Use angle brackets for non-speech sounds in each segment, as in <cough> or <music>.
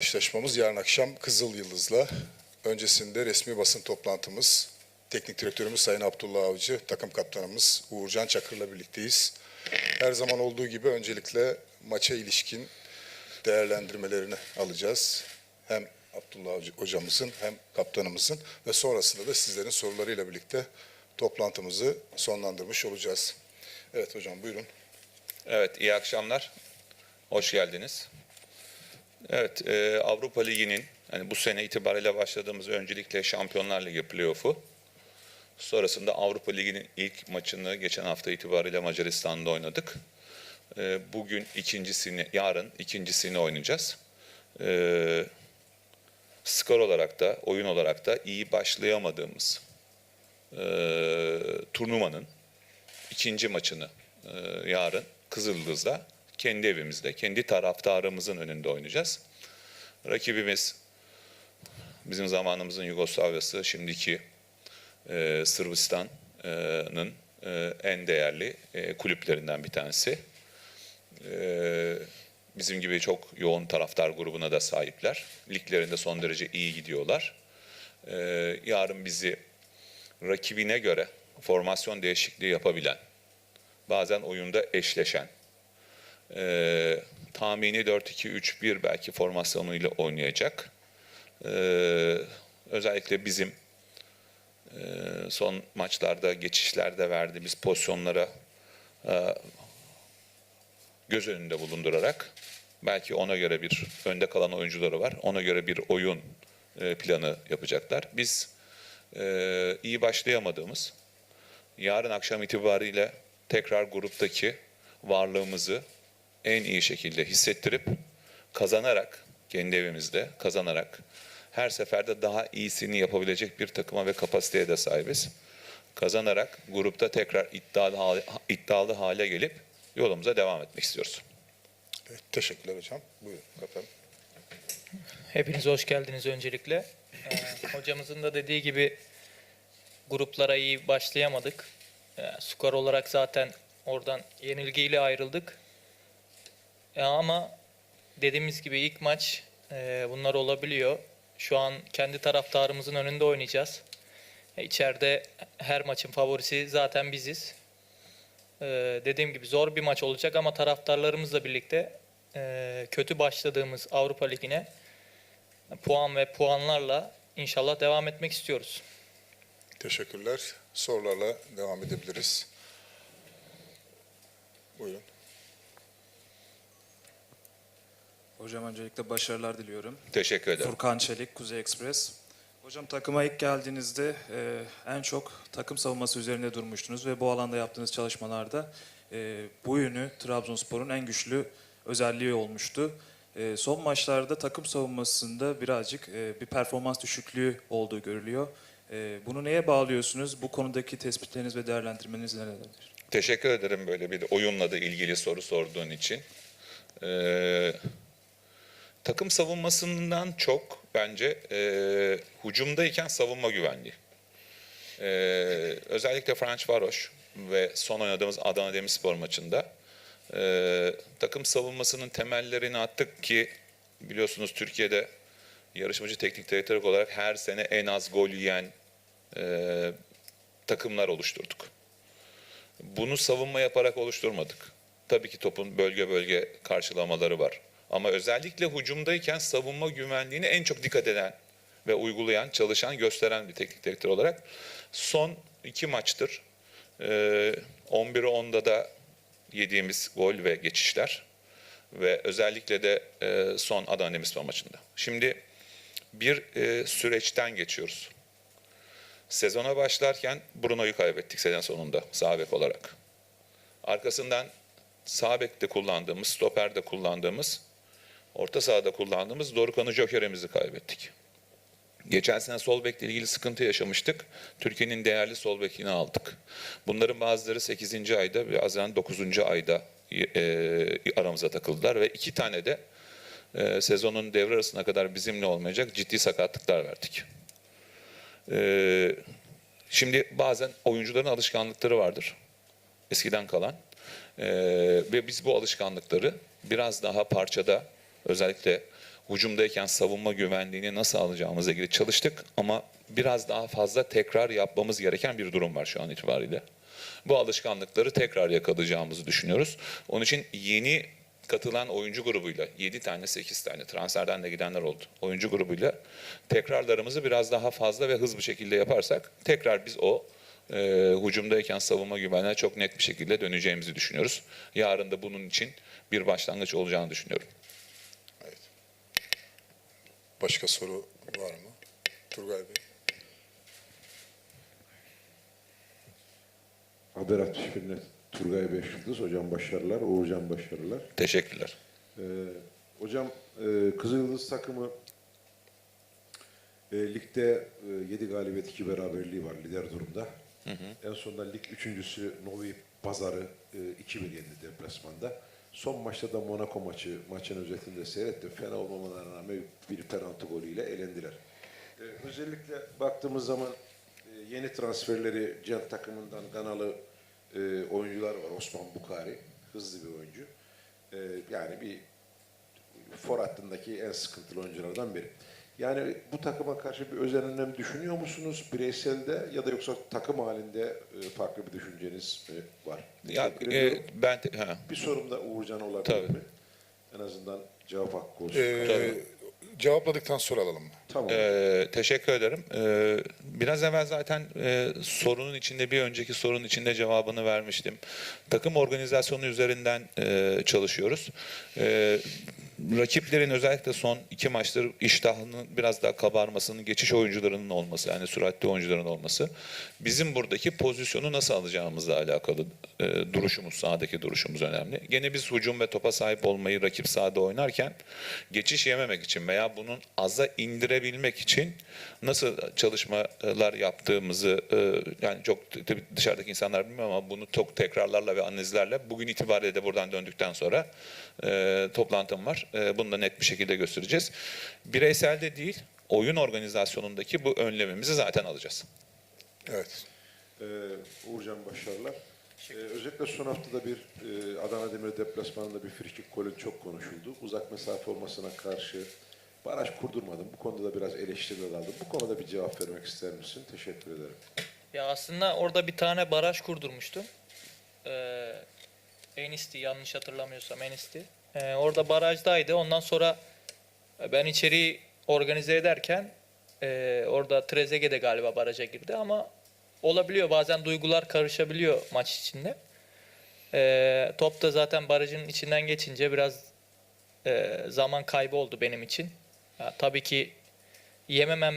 Eşleşmemiz yarın akşam Kızıl Yıldız'la. Öncesinde resmi basın toplantımız. Teknik direktörümüz Sayın Abdullah Avcı, takım kaptanımız Uğurcan Çakır'la birlikteyiz. Her zaman olduğu gibi öncelikle maça ilişkin değerlendirmelerini alacağız. Hem Abdullah Avcı hocamızın hem kaptanımızın ve sonrasında da sizlerin sorularıyla birlikte toplantımızı sonlandırmış olacağız. Evet hocam buyurun. Evet, iyi akşamlar. Hoş geldiniz. Evet, e, Avrupa Ligi'nin hani bu sene itibariyle başladığımız öncelikle Şampiyonlar Ligi playoff'u. Sonrasında Avrupa Ligi'nin ilk maçını geçen hafta itibariyle Macaristan'da oynadık. E, bugün ikincisini, yarın ikincisini oynayacağız. E, skor olarak da, oyun olarak da iyi başlayamadığımız e, turnuvanın ikinci maçını e, yarın Kızıldız'da kendi evimizde, kendi taraftarımızın önünde oynayacağız. Rakibimiz bizim zamanımızın Yugoslavya'sı, şimdiki e, Sırbistan'ın e, en değerli e, kulüplerinden bir tanesi. E, bizim gibi çok yoğun taraftar grubuna da sahipler. Liglerinde son derece iyi gidiyorlar. E, yarın bizi rakibine göre formasyon değişikliği yapabilen, bazen oyunda eşleşen, e, tahmini 4-2-3-1 belki formasyonuyla oynayacak. E, özellikle bizim e, son maçlarda, geçişlerde verdiğimiz pozisyonlara e, göz önünde bulundurarak belki ona göre bir önde kalan oyuncuları var. Ona göre bir oyun e, planı yapacaklar. Biz e, iyi başlayamadığımız yarın akşam itibariyle tekrar gruptaki varlığımızı en iyi şekilde hissettirip kazanarak kendi evimizde kazanarak her seferde daha iyisini yapabilecek bir takıma ve kapasiteye de sahibiz. Kazanarak grupta tekrar iddialı hale, iddialı hale gelip yolumuza devam etmek istiyoruz. Evet, teşekkürler hocam. Buyurun kaptanım. Hepiniz hoş geldiniz öncelikle. Ee, hocamızın da dediği gibi gruplara iyi başlayamadık. Ee, skor olarak zaten oradan yenilgiyle ayrıldık. Ee, ama dediğimiz gibi ilk maç e, bunlar olabiliyor. Şu an kendi taraftarımızın önünde oynayacağız. E, içeride her maçın favorisi zaten biziz. Ee, dediğim gibi zor bir maç olacak ama taraftarlarımızla birlikte e, kötü başladığımız Avrupa Ligi'ne puan ve puanlarla inşallah devam etmek istiyoruz. Teşekkürler. Sorularla devam edebiliriz. Buyurun. Hocam öncelikle başarılar diliyorum. Teşekkür ederim. Furkan Çelik, Kuzey Ekspres. Hocam takıma ilk geldiğinizde e, en çok takım savunması üzerinde durmuştunuz ve bu alanda yaptığınız çalışmalarda e, bu yönü Trabzonspor'un en güçlü özelliği olmuştu. E, son maçlarda takım savunmasında birazcık e, bir performans düşüklüğü olduğu görülüyor. E, bunu neye bağlıyorsunuz? Bu konudaki tespitleriniz ve değerlendirmeniz nelerdir? Teşekkür ederim böyle bir oyunla da ilgili soru sorduğun için. Ee, takım savunmasından çok bence e, hücumdayken savunma güvenliği. Ee, özellikle Franç Varoş ve son oynadığımız Adana Demirspor maçında e, takım savunmasının temellerini attık ki biliyorsunuz Türkiye'de yarışmacı teknik direktör olarak her sene en az gol yiyen e, takımlar oluşturduk. Bunu savunma yaparak oluşturmadık. Tabii ki topun bölge bölge karşılamaları var. Ama özellikle hücumdayken savunma güvenliğini en çok dikkat eden ve uygulayan, çalışan, gösteren bir teknik direktör olarak son iki maçtır e, 11'e 10'da da yediğimiz gol ve geçişler ve özellikle de e, son Adana Demirspor maçında. Şimdi bir e, süreçten geçiyoruz. Sezona başlarken Bruno'yu kaybettik sezon sonunda sağ bek olarak. Arkasından sağ bekte kullandığımız, stoperde kullandığımız, orta sahada kullandığımız Dorukhan'ı Joker'imizi kaybettik. Geçen sene sol bekle ilgili sıkıntı yaşamıştık. Türkiye'nin değerli sol bekini aldık. Bunların bazıları 8. ayda ve bazen 9. ayda e, aramıza takıldılar ve iki tane de e, sezonun devre arasına kadar bizimle olmayacak ciddi sakatlıklar verdik. Ee, şimdi bazen oyuncuların alışkanlıkları vardır. Eskiden kalan. Ee, ve biz bu alışkanlıkları biraz daha parçada özellikle hücumdayken savunma güvenliğini nasıl alacağımızla ilgili çalıştık ama biraz daha fazla tekrar yapmamız gereken bir durum var şu an itibariyle. Bu alışkanlıkları tekrar yakalayacağımızı düşünüyoruz. Onun için yeni katılan oyuncu grubuyla 7 tane 8 tane transferden de gidenler oldu. Oyuncu grubuyla tekrarlarımızı biraz daha fazla ve hızlı şekilde yaparsak tekrar biz o e, hücumdayken savunma güvenliğine çok net bir şekilde döneceğimizi düşünüyoruz. Yarın da bunun için bir başlangıç olacağını düşünüyorum. Başka soru var mı? Turgay Bey. Haber atışlarına Turgay Beşyıldız. Hocam başarılar. Uğurcan başarılar. Teşekkürler. Ee, hocam e, Kızılyıldız takımı e, ligde e, 7 galibiyet 2 beraberliği var lider durumda. En sonunda lig üçüncüsü Novi Pazar'ı e, 2-1 yendi deplasmanda. Son maçta da Monaco maçı, maçın özetinde seyrettim. Fena olmamalarına rağmen bir penaltı golüyle elendiler. Ee, özellikle baktığımız zaman e, yeni transferleri Cent takımından Ganalı e, oyuncular var. Osman Bukari, hızlı bir oyuncu. E, yani bir for hattındaki en sıkıntılı oyunculardan biri. Yani bu takıma karşı bir özel önem düşünüyor musunuz bireyselde ya da yoksa takım halinde e, farklı bir düşünceniz mi var? Ya, e, ben te- ha. Bir sorum da Uğurcan olabilir Tabii. mi? En azından cevap hakkı olsun. Ee, cevapladıktan sonra alalım tamam. Ee, teşekkür ederim. Ee, biraz evvel zaten e, sorunun içinde bir önceki sorunun içinde cevabını vermiştim. Takım organizasyonu üzerinden e, çalışıyoruz. E, rakiplerin özellikle son iki maçtır iştahının biraz daha kabarmasının, geçiş oyuncularının olması, yani süratli oyuncuların olması. Bizim buradaki pozisyonu nasıl alacağımızla alakalı e, duruşumuz, sahadaki duruşumuz önemli. Gene biz hücum ve topa sahip olmayı rakip sahada oynarken geçiş yememek için veya bunun aza indirebilmek için nasıl çalışmalar yaptığımızı e, yani çok dışarıdaki insanlar bilmiyor ama bunu çok tekrarlarla ve analizlerle bugün itibariyle de buradan döndükten sonra e, toplantım var. E, bunu da net bir şekilde göstereceğiz. Bireyselde değil, oyun organizasyonundaki bu önlemimizi zaten alacağız. Evet. Ee, Uğurcan başarılar. Ee, özellikle son haftada bir e, Adana Demir deplasmanında bir frikik golü çok konuşuldu. Uzak mesafe olmasına karşı baraj kurdurmadım. Bu konuda da biraz eleştiriler aldım. Bu konuda bir cevap vermek ister misin? Teşekkür ederim. Ya aslında orada bir tane baraj kurdurmuştu. Ee, Enisti yanlış hatırlamıyorsam Enisti. Ee, orada barajdaydı. Ondan sonra ben içeriği organize ederken e, orada Trezeguet de galiba baraja girdi ama olabiliyor. Bazen duygular karışabiliyor maç içinde. Ee, top da zaten barajın içinden geçince biraz e, zaman kaybı oldu benim için. Ya, tabii ki yememem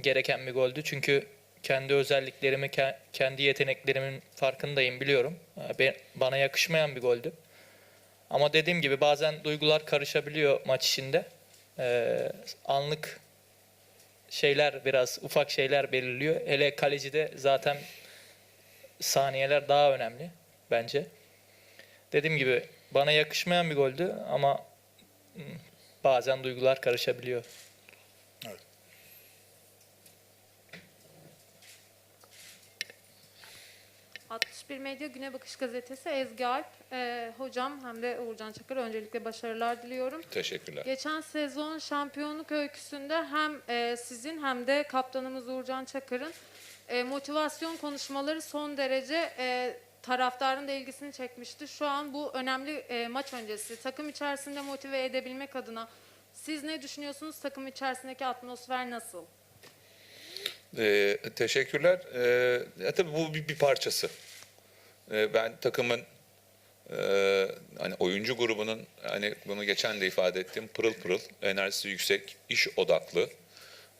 gereken bir goldü. Çünkü kendi özelliklerimi, ke- kendi yeteneklerimin farkındayım, biliyorum. Bana yakışmayan bir goldü. Ama dediğim gibi bazen duygular karışabiliyor maç içinde. Ee, anlık şeyler biraz ufak şeyler belirliyor. Hele kalecide zaten saniyeler daha önemli bence. Dediğim gibi bana yakışmayan bir goldü ama hmm, bazen duygular karışabiliyor. 61 Medya Güne Bakış Gazetesi Ezgi Alp. Ee, hocam hem de Uğurcan Çakır öncelikle başarılar diliyorum. Teşekkürler. Geçen sezon şampiyonluk öyküsünde hem e, sizin hem de kaptanımız Uğurcan Çakır'ın e, motivasyon konuşmaları son derece e, taraftarın da ilgisini çekmişti. Şu an bu önemli e, maç öncesi takım içerisinde motive edebilmek adına siz ne düşünüyorsunuz? Takım içerisindeki atmosfer nasıl? Ee, teşekkürler. Ee, ya tabii bu bir, bir parçası. Ee, ben takımın e, hani oyuncu grubunun hani bunu geçen de ifade ettim pırıl pırıl, enerjisi yüksek, iş odaklı,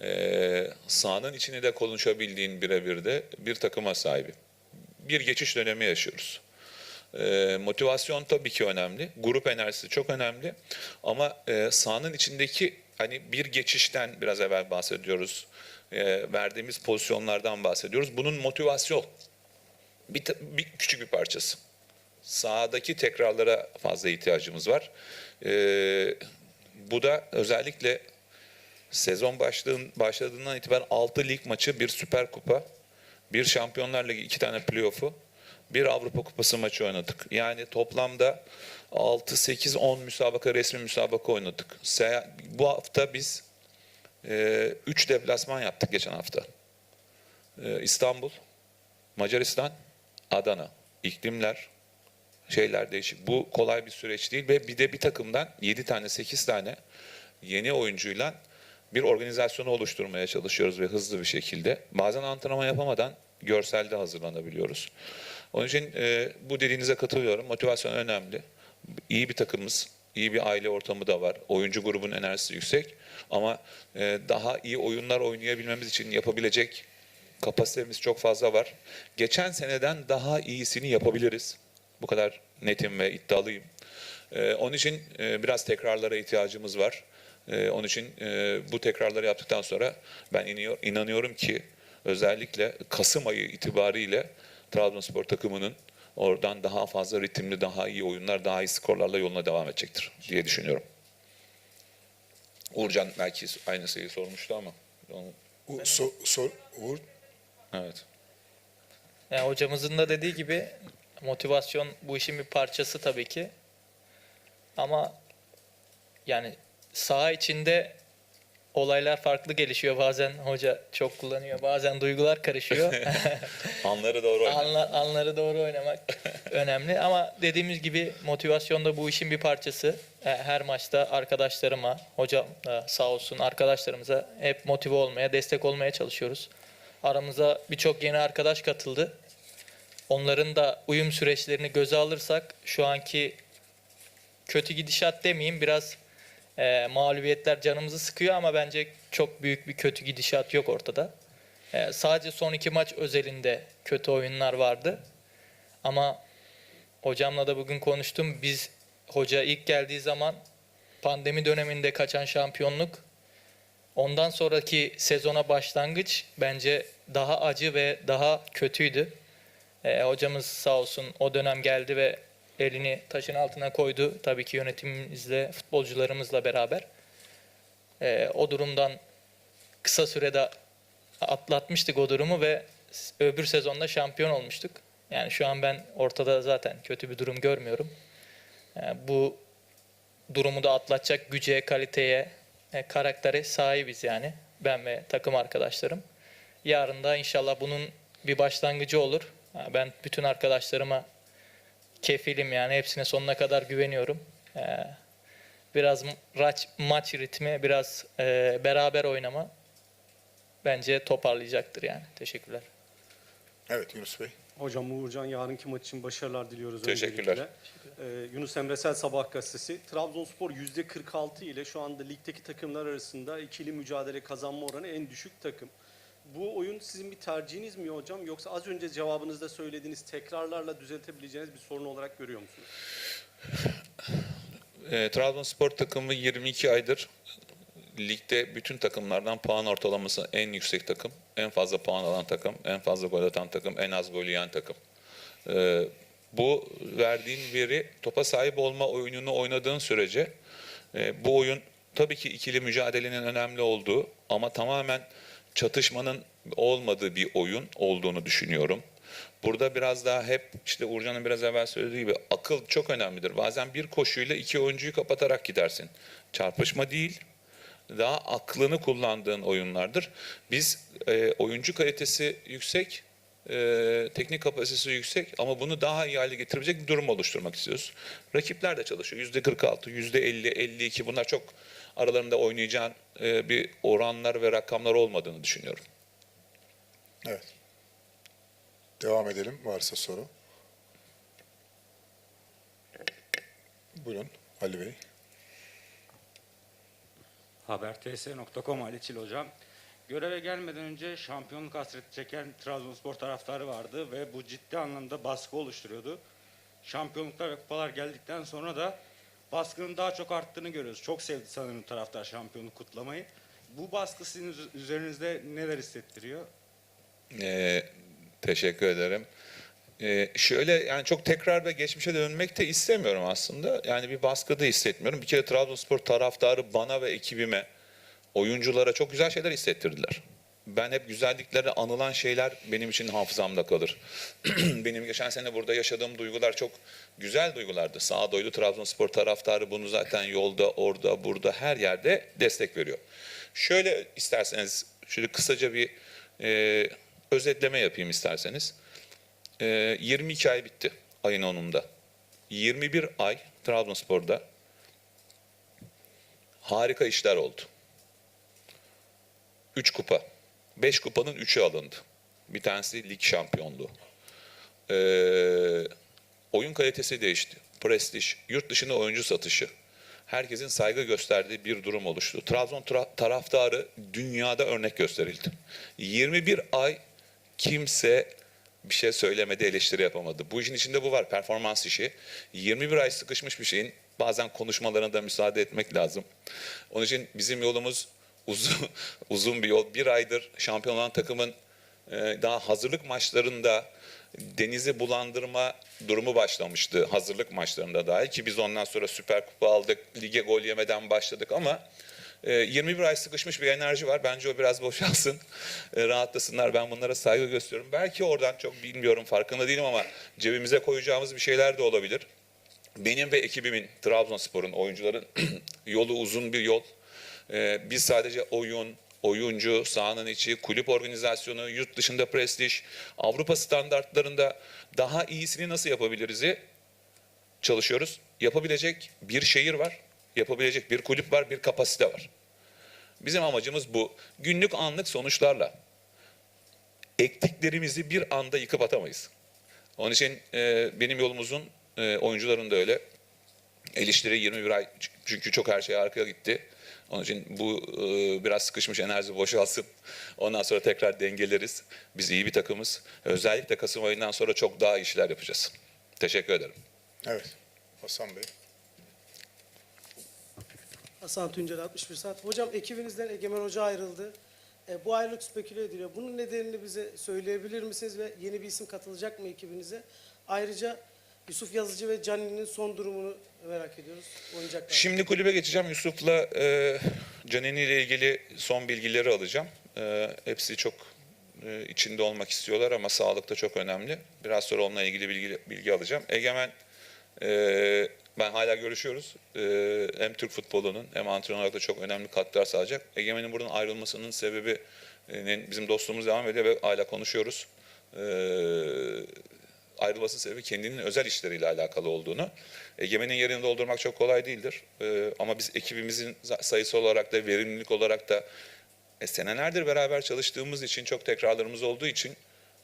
e, sahanın içini de konuşabildiğin birebir de bir takıma sahibi. Bir geçiş dönemi yaşıyoruz. E, motivasyon tabii ki önemli. Grup enerjisi çok önemli. Ama e, sahanın içindeki hani bir geçişten biraz evvel bahsediyoruz. E, verdiğimiz pozisyonlardan bahsediyoruz. Bunun motivasyon bir, bir küçük bir parçası. Sahadaki tekrarlara fazla ihtiyacımız var. E, bu da özellikle sezon başladığın, başladığından itibaren 6 lig maçı, bir süper kupa, bir Şampiyonlar Ligi, iki tane playoff'u, bir Avrupa Kupası maçı oynadık. Yani toplamda 6, 8, 10 müsabaka, resmi müsabaka oynadık. Bu hafta biz 3 deplasman yaptık geçen hafta. E, İstanbul, Macaristan, Adana. İklimler, şeyler değişik. Bu kolay bir süreç değil ve bir de bir takımdan 7 tane 8 tane yeni oyuncuyla bir organizasyonu oluşturmaya çalışıyoruz ve hızlı bir şekilde. Bazen antrenman yapamadan görselde hazırlanabiliyoruz. Onun için e, bu dediğinize katılıyorum. Motivasyon önemli. İyi bir takımız, iyi bir aile ortamı da var. Oyuncu grubunun enerjisi yüksek. Ama e, daha iyi oyunlar oynayabilmemiz için yapabilecek kapasitemiz çok fazla var. Geçen seneden daha iyisini yapabiliriz. Bu kadar netim ve iddialıyım. Ee, onun için e, biraz tekrarlara ihtiyacımız var. Ee, onun için e, bu tekrarları yaptıktan sonra ben iniyor, inanıyorum ki özellikle Kasım ayı itibariyle Trabzonspor takımının oradan daha fazla ritimli, daha iyi oyunlar, daha iyi skorlarla yoluna devam edecektir diye düşünüyorum. Uğurcan belki aynı şeyi sormuştu ama. onu- U- so- so- Uğur, evet. Yani hocamızın da dediği gibi motivasyon bu işin bir parçası tabii ki. Ama yani saha içinde olaylar farklı gelişiyor. Bazen hoca çok kullanıyor. Bazen duygular karışıyor. <laughs> Anları doğru oynamak. Anla, anları doğru oynamak <laughs> önemli. Ama dediğimiz gibi motivasyon da bu işin bir parçası. E, Her maçta arkadaşlarıma, hocam da sağ olsun arkadaşlarımıza hep motive olmaya, destek olmaya çalışıyoruz. Aramıza birçok yeni arkadaş katıldı. Onların da uyum süreçlerini göze alırsak şu anki kötü gidişat demeyeyim biraz e, mağlubiyetler canımızı sıkıyor ama bence çok büyük bir kötü gidişat yok ortada. E, sadece son iki maç özelinde kötü oyunlar vardı. Ama hocamla da bugün konuştum. Biz hoca ilk geldiği zaman pandemi döneminde kaçan şampiyonluk ondan sonraki sezona başlangıç bence daha acı ve daha kötüydü. E, hocamız sağ olsun o dönem geldi ve elini taşın altına koydu. Tabii ki yönetimimizle, futbolcularımızla beraber. E, o durumdan kısa sürede atlatmıştık o durumu ve öbür sezonda şampiyon olmuştuk. Yani şu an ben ortada zaten kötü bir durum görmüyorum. E, bu durumu da atlatacak güce, kaliteye, e, karaktere sahibiz yani. Ben ve takım arkadaşlarım. Yarın da inşallah bunun bir başlangıcı olur. Ben bütün arkadaşlarıma kefilim yani hepsine sonuna kadar güveniyorum. E, biraz maç, maç ritmi, biraz e, beraber oynama bence toparlayacaktır yani. Teşekkürler. evet Yunus Bey. Hocam Uğurcan yarınki maç için başarılar diliyoruz. Teşekkürler. Ee, Yunus Emresel Sabah Gazetesi. Trabzonspor %46 ile şu anda ligdeki takımlar arasında ikili mücadele kazanma oranı en düşük takım. Bu oyun sizin bir tercihiniz mi hocam yoksa az önce cevabınızda söylediğiniz tekrarlarla düzeltebileceğiniz bir sorun olarak görüyor musunuz? E, Trabzonspor takımı 22 aydır ligde bütün takımlardan puan ortalaması en yüksek takım, en fazla puan alan takım, en fazla gol atan takım, en az gol yiyen takım. E, bu verdiğin veri topa sahip olma oyununu oynadığın sürece e, bu oyun tabii ki ikili mücadelenin önemli olduğu ama tamamen çatışmanın olmadığı bir oyun olduğunu düşünüyorum. Burada biraz daha hep işte Uğurcan'ın biraz evvel söylediği gibi akıl çok önemlidir. Bazen bir koşuyla iki oyuncuyu kapatarak gidersin. Çarpışma değil, daha aklını kullandığın oyunlardır. Biz e, oyuncu kalitesi yüksek, e, teknik kapasitesi yüksek ama bunu daha iyi hale getirebilecek bir durum oluşturmak istiyoruz. Rakipler de çalışıyor. Yüzde 46, yüzde 50, 52 bunlar çok aralarında oynayacağın e, bir oranlar ve rakamlar olmadığını düşünüyorum. Evet. Devam edelim varsa soru. Buyurun Ali Bey. Haberts.com Ali Çil hocam. Göreve gelmeden önce şampiyonluk hasreti çeken Trabzonspor taraftarı vardı ve bu ciddi anlamda baskı oluşturuyordu. Şampiyonluklar ve kupalar geldikten sonra da baskının daha çok arttığını görüyoruz. Çok sevdi sanırım taraftar şampiyonluk kutlamayı. Bu baskı sizin üz- üzerinizde neler hissettiriyor? Ee, teşekkür ederim. Ee, şöyle yani çok tekrar ve geçmişe dönmek de istemiyorum aslında. Yani bir baskı da hissetmiyorum. Bir kere Trabzonspor taraftarı bana ve ekibime, oyunculara çok güzel şeyler hissettirdiler. ben hep güzellikleri anılan şeyler benim için hafızamda kalır. <clears throat> benim geçen sene burada yaşadığım duygular çok güzel duygulardı. Sağdoylu Trabzonspor taraftarı bunu zaten yolda, orada, burada her yerde destek veriyor. Şöyle isterseniz şöyle kısaca bir e, özetleme yapayım isterseniz. E, 22 ay bitti ayın 10'unda. 21 ay Trabzonspor'da harika işler oldu. 3 kupa. 5 kupanın 3'ü alındı. Bir tanesi lig şampiyonluğu. Ee, oyun kalitesi değişti. Prestij, yurt dışına oyuncu satışı. Herkesin saygı gösterdiği bir durum oluştu. Trabzon tra- taraftarı dünyada örnek gösterildi. 21 ay kimse bir şey söylemedi, eleştiri yapamadı. Bu işin içinde bu var, performans işi. 21 ay sıkışmış bir şeyin bazen konuşmalarına da müsaade etmek lazım. Onun için bizim yolumuz uzun, <laughs> uzun bir yol. Bir aydır şampiyon olan takımın e, daha hazırlık maçlarında denizi bulandırma durumu başlamıştı. Hazırlık maçlarında dahil ki biz ondan sonra Süper Kupa aldık, lige gol yemeden başladık ama e, 21 ay sıkışmış bir enerji var. Bence o biraz <laughs> boşalsın, e, rahatlasınlar. Ben bunlara saygı gösteriyorum. Belki oradan çok bilmiyorum, farkında değilim ama cebimize koyacağımız bir şeyler de olabilir. Benim ve ekibimin, Trabzonspor'un, oyuncuların <clears throat> yolu uzun bir yol. Ee, biz sadece oyun, oyuncu, sahanın içi, kulüp organizasyonu, yurt dışında prestij, Avrupa standartlarında daha iyisini nasıl yapabiliriz'i çalışıyoruz. Yapabilecek bir şehir var, yapabilecek bir kulüp var, bir kapasite var. Bizim amacımız bu. Günlük anlık sonuçlarla ektiklerimizi bir anda yıkıp atamayız. Onun için e, benim yolumuzun e, oyuncuların da öyle. Eleştiri 21 ay çünkü çok her şey arkaya gitti. Onun için bu e, biraz sıkışmış enerji boşalsın. Ondan sonra tekrar dengeleriz. Biz iyi bir takımız. Özellikle Kasım ayından sonra çok daha iyi işler yapacağız. Teşekkür ederim. Evet. Hasan Bey. Hasan Tuncel 61 saat. Hocam ekibinizden Egemen Hoca ayrıldı. E, bu ayrılık speküle ediliyor. Bunun nedenini bize söyleyebilir misiniz ve yeni bir isim katılacak mı ekibinize? Ayrıca Yusuf Yazıcı ve Cani'nin son durumunu merak ediyoruz. Oynayacaklar. Şimdi kulübe geçeceğim. Yusuf'la e, Canini ile ilgili son bilgileri alacağım. E, hepsi çok e, içinde olmak istiyorlar ama sağlık da çok önemli. Biraz sonra onunla ilgili bilgi, bilgi alacağım. Egemen, e, ben hala görüşüyoruz. E, hem Türk futbolunun hem antrenör olarak da çok önemli katkılar sağlayacak. Egemen'in buradan ayrılmasının sebebi e, bizim dostluğumuz devam ediyor ve hala konuşuyoruz. E, ayrılması sebebi kendinin özel işleriyle alakalı olduğunu. Egemen'in yerini doldurmak çok kolay değildir. Ee, ama biz ekibimizin sayısı olarak da verimlilik olarak da e, senelerdir beraber çalıştığımız için çok tekrarlarımız olduğu için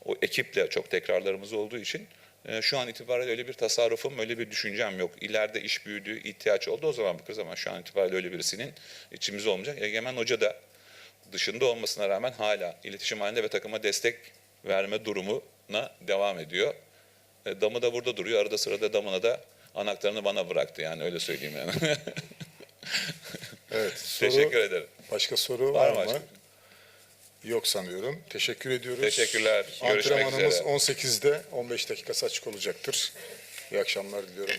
o ekiple çok tekrarlarımız olduğu için e, şu an itibariyle öyle bir tasarrufum, öyle bir düşüncem yok. İleride iş büyüdü, ihtiyaç oldu o zaman bakarız ama şu an itibariyle öyle birisinin içimizde olmayacak. Egemen Hoca da dışında olmasına rağmen hala iletişim halinde ve takıma destek verme durumuna devam ediyor. E, Damı da burada duruyor. Arada sırada damına da anahtarını bana bıraktı yani öyle söyleyeyim yani. Evet. <laughs> Soru, Teşekkür ederim. Başka soru Var var, mı başka? Yok sanıyorum. Teşekkür ediyoruz. Teşekkürler. Görüşmek Antrenmanımız üzere. 18'de 15 dakikası açık olacaktır. İyi akşamlar diliyorum.